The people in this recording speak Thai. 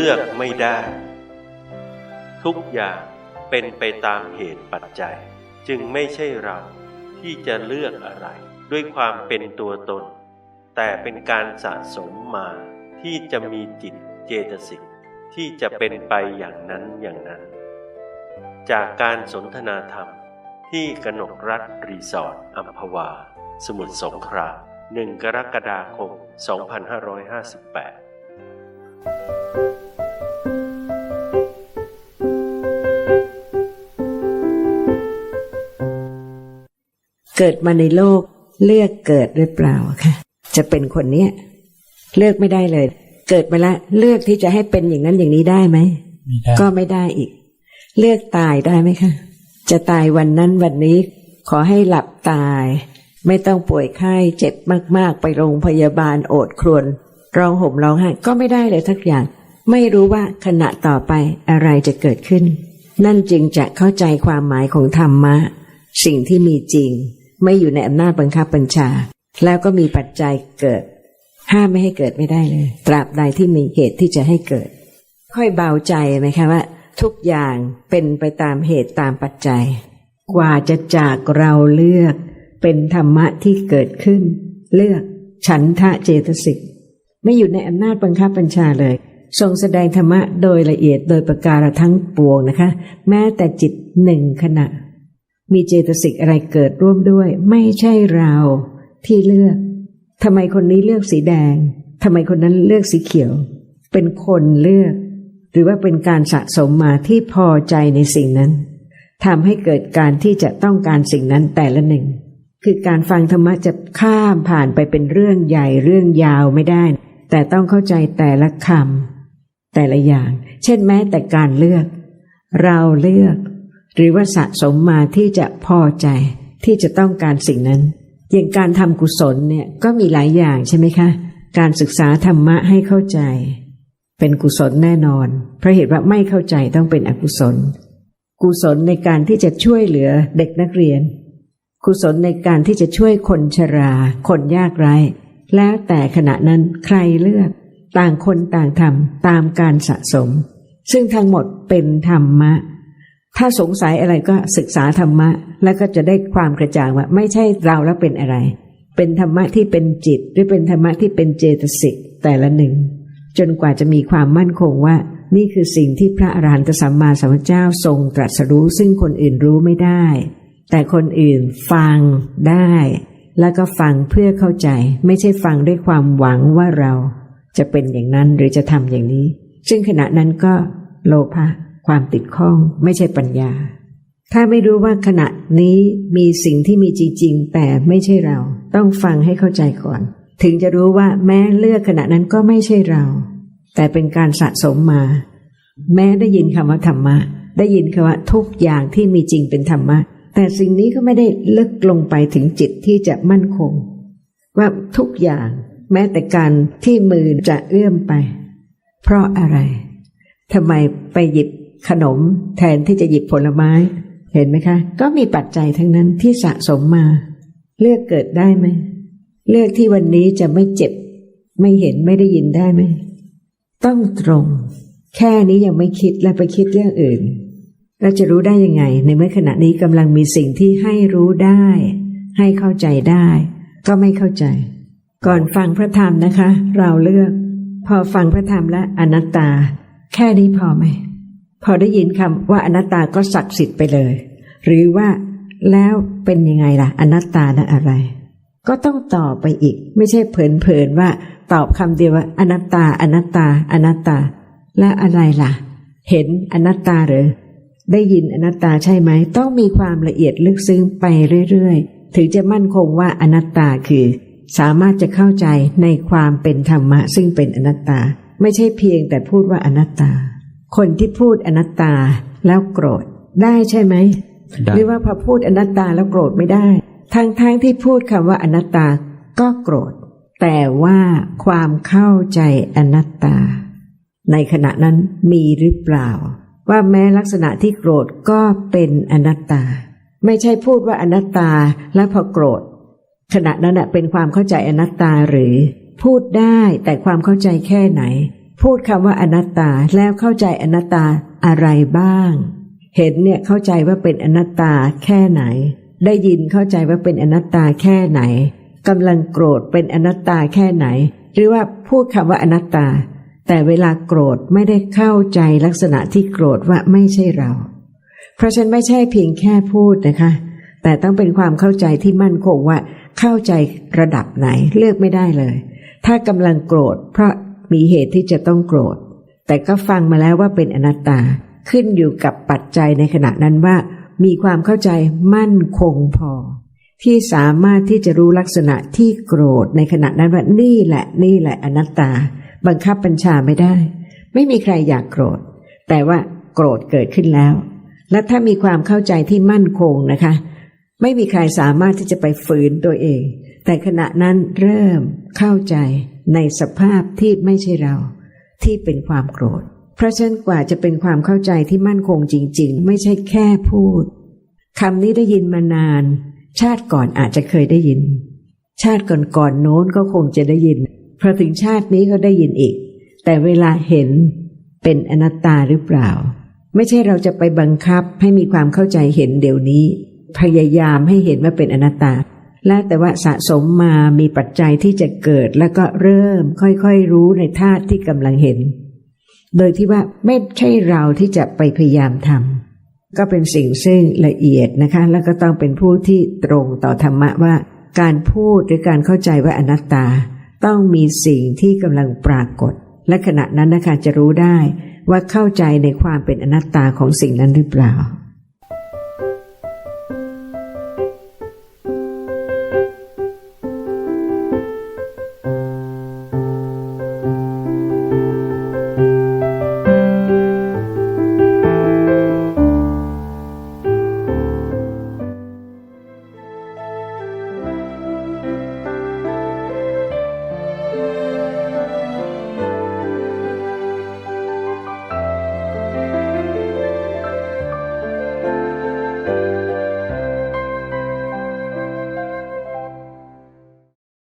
ลือกไม่ได้ ทุกอย่างเป็นไปตามเหตุปัจจัย จึงไม่ใช่เราที่จะเลือกอะไร ด้วยความเป็นตัวตน แต่เป็นการสะสมมาที่จะมีจิตเจตสิกที่จะเป็นไปอย่างนั้นอย่างนั้น จากการสนทนาธรรมที่กนกรัฐรีสอร์ทอัมพวา สมุทรสงคราม1กรกฎาคม 2558 เกิดมาในโลกเลือกเกิดหรือเปล่าค่ะ จะเป็นคนเนี้ยเลือกไม่ได้เลย เกิดมาแล้วเลือกที่จะให้เป็นอย่างนั้นอย่างนี้ได้ไหมไม่ได้ก็ไม่ได้อีก เลือกตายได้ไหมคะจะตายวันนั้นวันนี้ ขอให้หลับตาย ไม่ต้องป่วยไข้เจ็บมากๆ ไปโรงพยาบาลโอดครวญร้องห่มร้องไห้ก็ไม่ได้เลยทักอย่าง ไม่รู้ว่าขณะต่อไปอะไรจะเกิดขึ้น นั่นจึงจะเข้าใจความหมายของธรรมะ สิ่งที่มีจริง ไม่อยู่ในอำนาจบังคับบัญชา แล้วก็มีปัจจัยเกิด ห้ามไม่ให้เกิดไม่ได้เลย ตราบใดที่มีเหตุที่จะให้เกิด ค่อยเบาใจไหมคะว่า ทุกอย่างเป็นไปตามเหตุตามปัจจัย กว่าจะจากเราเลือก เป็นธรรมะที่เกิดขึ้น เลือกฉันทะเจตสิกไม่อยู่ในอำนาจบังคับบัญชาเลย ทรงแสดงธรรมะโดยละเอียดโดยประการทั้งปวงนะคะ แม้แต่จิตหนึ่งขณะ มีเจตสิกอะไรเกิดร่วมด้วย ไม่ใช่เราที่เลือกทำไมคนนี้เลือกสีแดงทำไมคนนั้นเลือกสีเขียว เป็นคนเลือก หรือว่าเป็นการสะสมมาที่พอใจในสิ่งนั้นทำให้เกิดการที่จะต้องการสิ่งนั้นแต่ละหนึ่ง คือการฟังธรรมะจะข้ามผ่านไปเป็นเรื่องใหญ่เรื่องยาวไม่ได้ แต่ต้องเข้าใจแต่ละคำแต่ละอย่าง เช่นแม้แต่การเลือก เราเลือก หรือว่าสะสมมาที่จะพอใจที่จะต้องการสิ่งนั้น อย่างการทำกุศลเนี่ยก็มีหลายอย่างใช่ไหมคะ การศึกษาธรรมะให้เข้าใจ เป็นกุศลแน่นอน เพราะเหตุว่าไม่เข้าใจต้องเป็นอกุศล กุศลในการที่จะช่วยเหลือเด็กนักเรียน กุศลในการที่จะช่วยคนชรา คนยากไร้ แล้วแต่ขณะนั้นใครเลือก ต่างคนต่างทำตามการสะสม ซึ่งทั้งหมดเป็นธรรมะ ถ้าสงสัยอะไรก็ศึกษาธรรมะ แล้วก็จะได้ความกระจ่างว่า ไม่ใช่เราแล้วเป็นอะไร เป็นธรรมะที่เป็นจิต หรือเป็นธรรมะที่เป็นเจตสิกแต่ละหนึ่ง จนกว่าจะมีความมั่นคงว่า นี่คือสิ่งที่พระอรหันตสัมมาสัมพุทธเจ้าทรงตรัสรู้ ซึ่งคนอื่นรู้ไม่ได้ แต่คนอื่นฟังได้ แล้วก็ฟังเพื่อเข้าใจ ไม่ใช่ฟังด้วยความหวังว่าเราจะเป็นอย่างนั้นหรือจะทำอย่างนี้ ซึ่งขณะนั้นก็โลภะ ความติดข้องไม่ใช่ปัญญา ถ้าไม่รู้ว่าขณะนี้มีสิ่งที่มีจริงๆ แต่ไม่ใช่เรา ต้องฟังให้เข้าใจก่อน ถึงจะรู้ว่าแม้เลือกขณะนั้นก็ไม่ใช่เรา แต่เป็นการสะสมมา แม้ได้ยินคำว่าธรรมะ ได้ยินคำว่าทุกอย่างที่มีจริงเป็นธรรมะ แต่สิ่งนี้ก็ไม่ได้ลึกลงไปถึงจิตที่จะมั่นคง ว่าทุกอย่าง แม้แต่การที่มือจะเอื้อมไป เพราะอะไรทำไมไปหยิบ ขนมแทนที่จะหยิบผลไม้ เห็นไหมคะ ก็มีปัจจัยทั้งนั้นที่สะสมมา เลือกเกิดได้ไหม เลือกที่วันนี้จะไม่เจ็บ ไม่เห็นไม่ได้ยินได้ไหม ต้องตรง แค่นี้ยังไม่คิดและไปคิดเรื่องอื่น เราจะรู้ได้ยังไง ในเมื่อขณะนี้กำลังมีสิ่งที่ให้รู้ได้ ให้เข้าใจได้ ก็ไม่เข้าใจ ก่อนฟังพระธรรมนะคะ เราเลือก พอฟังพระธรรมและอนัตตา แค่นี้พอไหม พอได้ยินคำว่าอนัตตาก็ศักดิ์สิทธิ์ไปเลย หรือว่าแล้วเป็นยังไงล่ะ อนัตตานะอะไร ก็ต้องตอบไปอีก ไม่ใช่เผลนๆว่า ตอบคำเดียวว่า อนัตตา อนัตตา อนัตตา และอะไรล่ะ เห็นอนัตตาหรือได้ยินอนัตตาใช่ไหมต้องมีความละเอียดลึกซึ้งไปเรื่อยๆ ถึงจะมั่นคงว่าอนัตตาคือ สามารถจะเข้าใจในความเป็นธรรมะ ซึ่งเป็นอนัตตา ไม่ใช่เพียงแต่พูดว่าอนัตตา คนที่พูดอนัตตาแล้วโกรธได้ใช่ไหมได้หรือว่าพอพูดอนัตตาแล้วโกรธไม่ได้ทั้งทั้งที่พูดคำว่าอนัตตาก็โกรธ แต่ว่าความเข้าใจอนัตตา ในขณะนั้นมีหรือเปล่า ว่าแม้ลักษณะที่โกรธก็เป็นอนัตตา ไม่ใช่พูดว่าอนัตตาแล้วพอโกรธ ขณะนั้นน่ะเป็นความเข้าใจอนัตตาหรือ พูดได้แต่ความเข้าใจแค่ไหน พูดคำว่าอนัตตาแล้วเข้าใจอนัตตาอะไรบ้าง เห็นเนี่ยเข้าใจว่าเป็นอนัตตาแค่ไหน ได้ยินเข้าใจว่าเป็นอนัตตาแค่ไหนกำลังโกรธเป็นอนัตตาแค่ไหน หรือว่าพูดคำว่าอนัตตา แต่เวลาโกรธไม่ได้เข้าใจลักษณะที่โกรธว่าไม่ใช่เรา เพราะฉันไม่ใช่เพียงแค่พูดนะคะ แต่ต้องเป็นความเข้าใจที่มั่นคงว่า เข้าใจระดับไหนเลือกไม่ได้เลย ถ้ากำลังโกรธเพราะ มีเหตุที่จะต้องโกรธ แต่ก็ฟังมาแล้วว่าเป็นอนัตตาขึ้นอยู่กับปัจจัยในขณะนั้นว่า มีความเข้าใจมั่นคงพอ ที่สามารถที่จะรู้ลักษณะที่โกรธในขณะนั้นว่านี่แหละนี่แหละอนัตตา บังคับบัญชาไม่ได้ ไม่มีใครอยากโกรธ แต่ว่าโกรธเกิดขึ้นแล้ว และถ้ามีความเข้าใจที่มั่นคงนะคะ ไม่มีใครสามารถที่จะไปฝืนตัวเอง แต่ขณะนั้นเริ่มเข้าใจในสภาพที่ไม่ใช่เรา ที่เป็นความโกรธ เพราะฉะนั้นกว่าจะเป็นความเข้าใจที่มั่นคงจริง ๆ ไม่ใช่แค่พูดคำนี้ได้ยินมานาน ชาติก่อนอาจจะเคยได้ยิน ชาติก่อนๆโน้นก็คงจะได้ยินพอถึงชาตินี้ก็ได้ยินอีก แต่เวลาเห็นเป็นอนัตตาหรือเปล่า ไม่ใช่เราจะไปบังคับให้มีความเข้าใจเห็นเดี๋ยวนี้ พยายามให้เห็นว่าเป็นอนัตตา และแต่ว่าสะสมมามีปัจจัยที่จะเกิดแล้วก็เริ่มค่อยๆรู้ในธาตุที่กำลังเห็น โดยที่ว่าไม่ใช่เราที่จะไปพยายามทำก็เป็นสิ่งซึ่งละเอียดนะคะ แล้วก็ต้องเป็นผู้ที่ตรงต่อธรรมะว่า การพูดหรือการเข้าใจว่าอนัตตา ต้องมีสิ่งที่กำลังปรากฏ และขณะนั้นนะคะจะรู้ได้ว่าเข้าใจในความเป็นอนัตตาของสิ่งนั้นหรือเปล่า